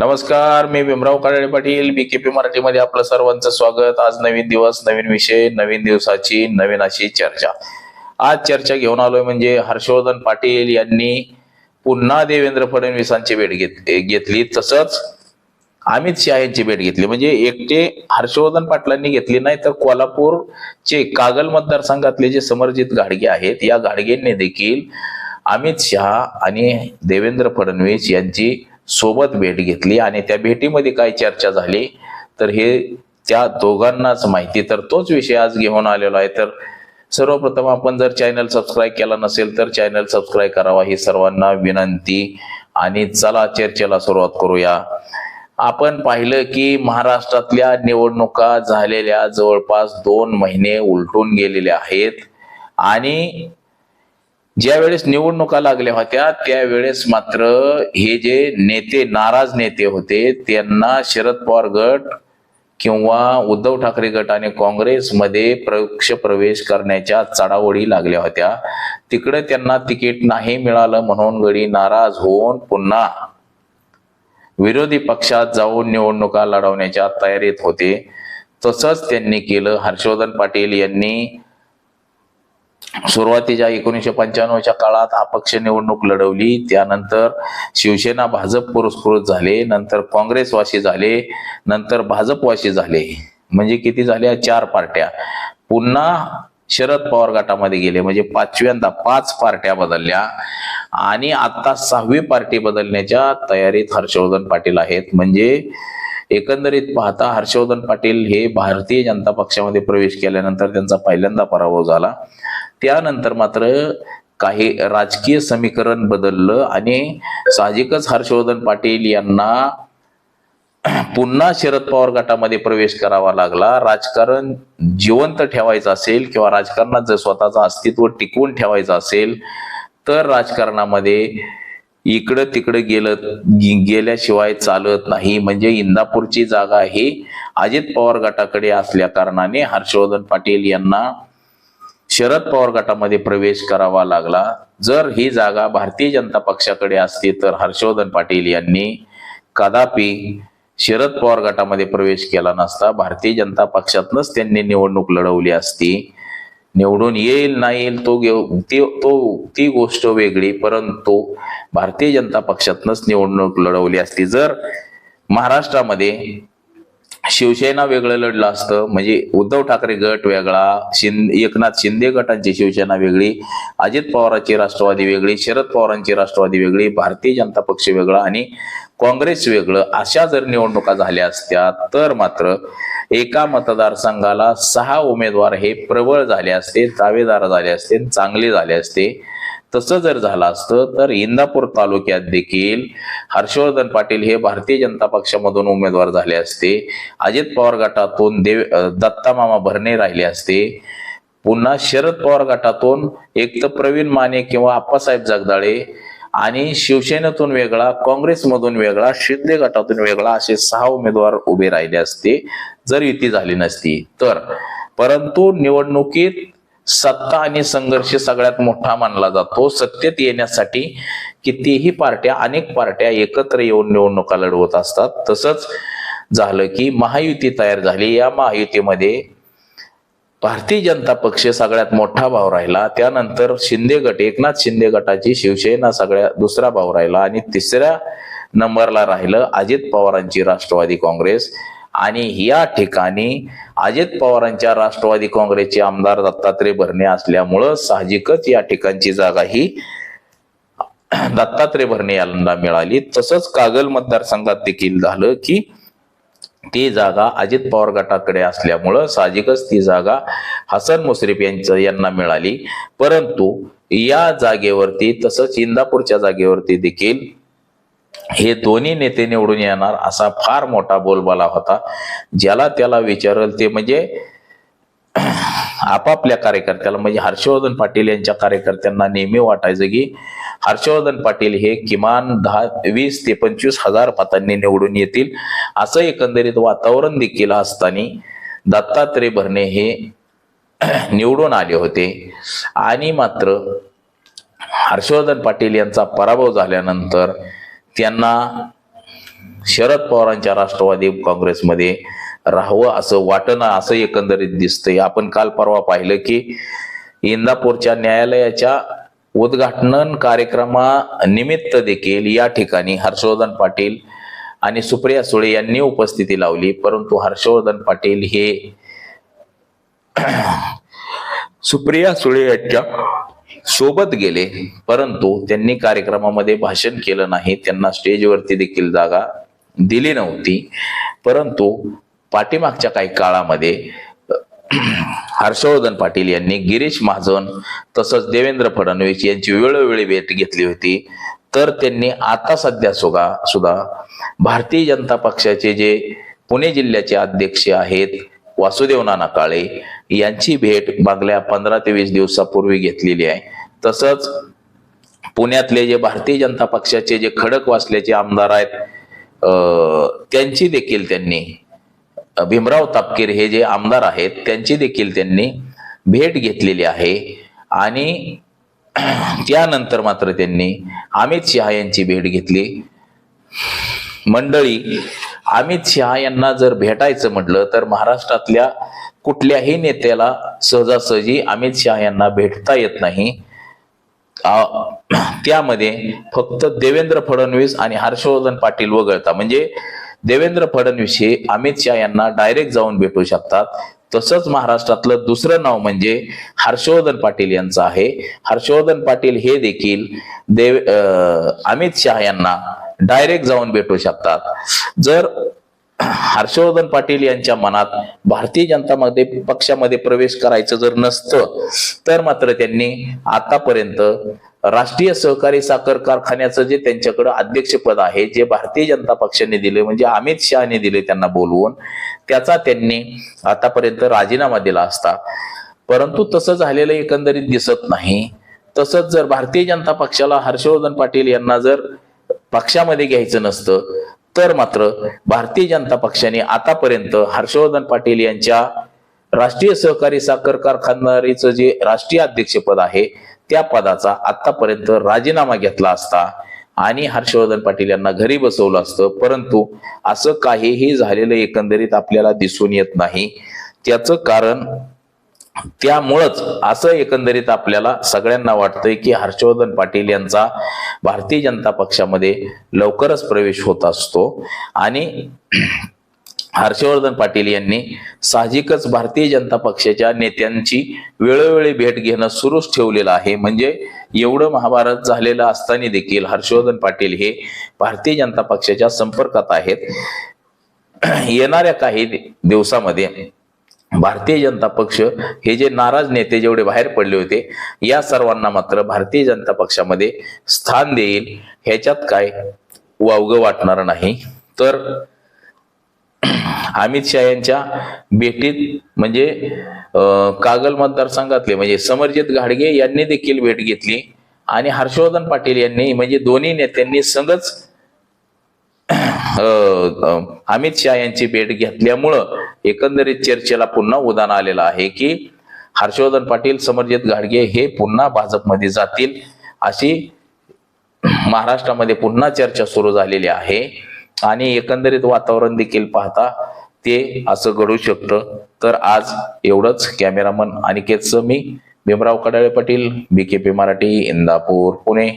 नमस्कार मी भीमराव काळे पाटील बीकेपी मराठीमध्ये आपलं सर्वांचं स्वागत. आज नवीन दिवस नवीन विषय नवीन दिवसाची नवीन अशी चर्चा. आज चर्चा घेऊन आलोय म्हणजे हर्षवर्धन पाटील यांनी पुन्हा देवेंद्र फडणवीसांची भेट घेत घेतली. तसंच अमित शहा यांची भेट घेतली. म्हणजे एकटे हर्षवर्धन पाटलांनी घेतली नाही तर कोल्हापूरचे कागल मतदारसंघातले जे समर्जित घाडगे आहेत या घाडगेंनी देखील अमित शहा आणि देवेंद्र फडणवीस यांची सोबत भेट घेतली आणि त्या भेटीमध्ये काय चर्चा झाली तर हे त्या दोघांनाच माहिती. तर तोच विषय आज घेऊन आलेलो आहे. तर सर्वप्रथम आपण जर चॅनल सबस्क्राईब केला नसेल तर चॅनल सबस्क्राईब करावा ही सर्वांना विनंती. आणि चला चर्चेला सुरुवात करूया. आपण पाहिलं की महाराष्ट्रातल्या निवडणुका झालेल्या जवळपास दोन महिने उलटून गेलेले आहेत. आणि ज्या वेळेस निवडणुका लागल्या होत्या त्यावेळेस मात्र हे जे नेते नाराज नेते होते त्यांना शरद पवार गट किंवा उद्धव ठाकरे गट आणि काँग्रेसमध्ये पक्ष प्रवेश करण्याच्या चढावळी लागल्या होत्या. तिकडे त्यांना तिकीट नाही मिळालं म्हणून गडी नाराज होऊन पुन्हा विरोधी पक्षात जाऊन निवडणुका लढवण्याच्या तयारीत होते. तसंच त्यांनी केलं हर्षवर्धन पाटील यांनी सुरुवातीच्या एकोणीसशे पंच्याण्णवच्या काळात अपक्ष निवडणूक लढवली. त्यानंतर शिवसेना भाजप पुरस्कृत झाले. नंतर काँग्रेसवासी झाले. नंतर भाजपवासी झाले. म्हणजे किती झाल्या? चार पार्ट्या. पुन्हा शरद पवार गटामध्ये गेले. म्हणजे पाचव्यांदा पाच पार्ट्या बदलल्या. आणि आता सहावी पार्टी बदलण्याच्या तयारीत हर्षवर्धन पाटील आहेत. म्हणजे एकंदरीत पाहता हर्षवर्धन पाटील हे भारतीय जनता पक्षामध्ये प्रवेश केल्यानंतर त्यांचा पहिल्यांदा पराभव झाला. त्यानंतर मात्र काही राजकीय समीकरण बदललं आणि साहजिकच हर्षवर्धन पाटील यांना पुन्हा शरद पवार गटामध्ये प्रवेश करावा लागला. राजकारण जिवंत ठेवायचं असेल किंवा राजकारणात जर स्वतःचं अस्तित्व टिकवून ठेवायचं असेल तर राजकारणामध्ये इकडं तिकडं गेलं गेल्याशिवाय चालत नाही. म्हणजे इंदापूरची जागा ही अजित पवार गटाकडे असल्या कारणाने हर्षवर्धन पाटील यांना शरद पवार गटामध्ये प्रवेश करावा लागला. जर ही जागा भारतीय जनता पक्षाकडे असती तर हर्षवर्धन पाटील यांनी कदापि शरद पवार गटामध्ये प्रवेश केला नसता. भारतीय जनता पक्षातनच त्यांनी निवडणूक लढवली असती. निवडून येईल नाही येईल तो घेऊ ती तो ती गोष्ट वेगळी. परंतु भारतीय जनता पक्षातनच निवडणूक लढवली असती. जर महाराष्ट्रामध्ये शिवसेना वेगळं लढलं असतं. म्हणजे उद्धव ठाकरे गट वेगळा शिंदे एकनाथ शिंदे गटांची शिवसेना वेगळी अजित पवारांची राष्ट्रवादी वेगळी शरद पवारांची राष्ट्रवादी वेगळी भारतीय जनता पक्ष वेगळा आणि काँग्रेस वेगळं. अशा जर निवडणुका झाल्या असत्या तर मात्र एका मतदारसंघाला सहा उमेदवार हे प्रबळ झाले असते दावेदार झाले असते चांगले झाले असते. तसं जर झालं असतं तर इंदापूर तालुक्यात देखील हर्षवर्धन पाटील हे भारतीय जनता पक्षामधून उमेदवार झाले असते. अजित पवार गटातून देव दत्तामामा दत्ता मामा भरणे राहिले असते. पुन्हा शरद पवार गटातून एक तर प्रवीण माने किंवा आप्पासाहेब जगदाळे आणि शिवसेनेतून वेगळा काँग्रेसमधून वेगळा शिंदे गटातून वेगळा असे सहा उमेदवार उभे राहिले असते. जर युती झाली नसती तर. परंतु निवडणुकीत सत्ता आणि संघर्ष सगळ्यात मोठा मानला जातो. सत्तेत येण्यासाठी कितीही पार्ट्या अनेक पार्ट्या एकत्र येऊन निवडणुका लढवत असतात. तसंच झालं की महायुती तयार झाली. या महायुतीमध्ये भारतीय जनता पक्ष सगळ्यात मोठा भाव राहिला. त्यानंतर शिंदे गट एकनाथ शिंदे गटाची शिवसेना सगळ्या दुसरा भाव राहिला. आणि तिसऱ्या नंबरला राहिलं अजित पवारांची राष्ट्रवादी काँग्रेस. आणि या ठिकाणी अजित पवारांच्या राष्ट्रवादी काँग्रेसचे आमदार दत्तात्रय भरणे असल्यामुळं साहजिकच या ठिकाणची जागा ही दत्तात्रय भरणे यांना मिळाली. तसंच कागल मतदारसंघात देखील झालं की ती जागा अजित पवार गटाकडे असल्यामुळं साहजिकच ती जागा हसन मुश्रीफ यांचं यांना मिळाली. परंतु या जागेवरती तसंच इंदापूरच्या जागेवरती देखील हे दोन्ही नेते निवडून येणार असा फार मोठा बोलबाला होता ज्याला त्याला विचारल ते म्हणजे आपापल्या कार्यकर्त्याला म्हणजे हर्षवर्धन पाटील यांच्या कार्यकर्त्यांना नेहमी वाटायचं की हर्षवर्धन पाटील हे किमान दहा वीस ते पंचवीस हजार मतांनी निवडून येतील. असं एकंदरीत वातावरण देखील असताना दत्तात्रय भरणे हे निवडून आले होते. आणि मात्र हर्षवर्धन पाटील यांचा पराभव झाल्यानंतर त्यांना शरद पवारांच्या राष्ट्रवादी काँग्रेसमध्ये राहावं असं वाटणं असं एकंदरीत दिसतंय. आपण काल परवा पाहिलं की इंदापूरच्या न्यायालयाच्या उद्घाटन कार्यक्रमा निमित्त देखील या ठिकाणी हर्षवर्धन पाटील आणि सुप्रिया सुळे यांनी उपस्थिती लावली. परंतु हर्षवर्धन पाटील हे सुप्रिया सुळे यांच्या सोबत गेले परंतु त्यांनी कार्यक्रमामध्ये भाषण केलं नाही. त्यांना स्टेजवरती देखील जागा दिली नव्हती. परंतु पाठीमागच्या काही काळामध्ये हर्षवर्धन पाटील यांनी गिरीश महाजन तसंच देवेंद्र फडणवीस यांची वेळोवेळी भेट घेतली होती. तर त्यांनी आता सध्या सुद्धा सुद्धा भारतीय जनता पक्षाचे जे पुणे जिल्ह्याचे अध्यक्ष आहेत वासुदेव नाना काळे यांची भेट मागल्या पंधरा ते वीस दिवसापूर्वी घेतलेली आहे. तसंच पुण्यातले जे भारतीय जनता पक्षाचे जे खडक वाचल्याचे आमदार आहेत त्यांची देखील त्यांनी भीमराव तापकीर हे जे आमदार आहेत त्यांची देखील त्यांनी भेट घेतलेली आहे. आणि त्यानंतर मात्र त्यांनी अमित शहा यांची भेट घेतली. मंडळी अमित शहा यांना जर भेटायचं म्हटलं तर महाराष्ट्रातल्या कुठल्याही नेत्याला सहजासहजी अमित शहा यांना भेटता येत नाही. त्यामध्ये फक्त देवेंद्र फडणवीस आणि हर्षवर्धन पाटील वगळता. म्हणजे देवेंद्र फडणवीस हे अमित शहा यांना डायरेक्ट जाऊन भेटू शकतात. तसंच महाराष्ट्रातलं दुसरं नाव म्हणजे हर्षवर्धन पाटील यांचं आहे. हर्षवर्धन पाटील हे देखील देव अमित शहा यांना डायरेक्ट जाऊन भेटू शकतात. जर हर्षवर्धन पाटील यांच्या मनात भारतीय जनता मध्ये पक्षामध्ये प्रवेश करायचं जर नसतं तर मात्र त्यांनी आतापर्यंत राष्ट्रीय सहकारी साखर कारखान्याचं जे त्यांच्याकडे अध्यक्षपद आहे जे भारतीय जनता पक्षाने दिले म्हणजे अमित शहाने दिले त्यांना बोलवून त्याचा त्यांनी आतापर्यंत राजीनामा दिला असता. परंतु तसं झालेलं एकंदरीत दिसत नाही. तसंच जर भारतीय जनता पक्षाला हर्षवर्धन पाटील यांना जर पक्षामध्ये घ्यायचं नसतं तर मात्र भारतीय जनता पक्षाने आतापर्यंत हर्षवर्धन पाटील यांच्या राष्ट्रीय सहकारी साखर कारखानदारीचं जे राष्ट्रीय अध्यक्षपद आहे त्या पदाचा आतापर्यंत राजीनामा घेतला असता आणि हर्षवर्धन पाटील यांना घरी बसवलं असतं. परंतु असं काहीही झालेलं एकंदरीत आपल्याला दिसून येत नाही. त्याचं कारण त्यामुळंच असं एकंदरीत आपल्याला सगळ्यांना वाटतंय की हर्षवर्धन पाटील यांचा भारतीय जनता पक्षामध्ये लवकरच प्रवेश होत असतो. आणि हर्षवर्धन पाटील यांनी साहजिकच भारतीय जनता पक्षाच्या नेत्यांची वेळोवेळी भेट घेणं सुरूच ठेवलेलं आहे. म्हणजे एवढं महाभारत झालेलं असताना देखील हर्षवर्धन पाटील हे भारतीय जनता पक्षाच्या संपर्कात आहेत. येणाऱ्या काही दिवसामध्ये भारतीय जनता पक्ष हे जे नाराज नेते जेवढे बाहेर पडले होते या सर्वांना मात्र भारतीय जनता पक्षामध्ये स्थान देईल ह्याच्यात काय वावगं वाटणार नाही. तर अमित शहा यांच्या भेटीत म्हणजे कागल मतदारसंघातले म्हणजे समरजित घाडगे यांनी देखील भेट घेतली आणि हर्षवर्धन पाटील यांनी म्हणजे दोन्ही नेत्यांनी संगच अमित शहा यांची भेट घेतल्यामुळं एकंदरीत चर्चेला पुन्हा उदाहरण आलेलं आहे की हर्षवर्धन पाटील समरजित घाडगे हे पुन्हा भाजपमध्ये जातील अशी महाराष्ट्रामध्ये पुन्हा चर्चा सुरू झालेली आहे. आणि एकंदरीत वातावरण देखील पाहता ते असं घडू शकतं. तर आज एवढंच. कॅमेरामन अनिकेतचं मी भीमराव कडाळे पाटील बी केपी मराठी इंदापूर पुणे.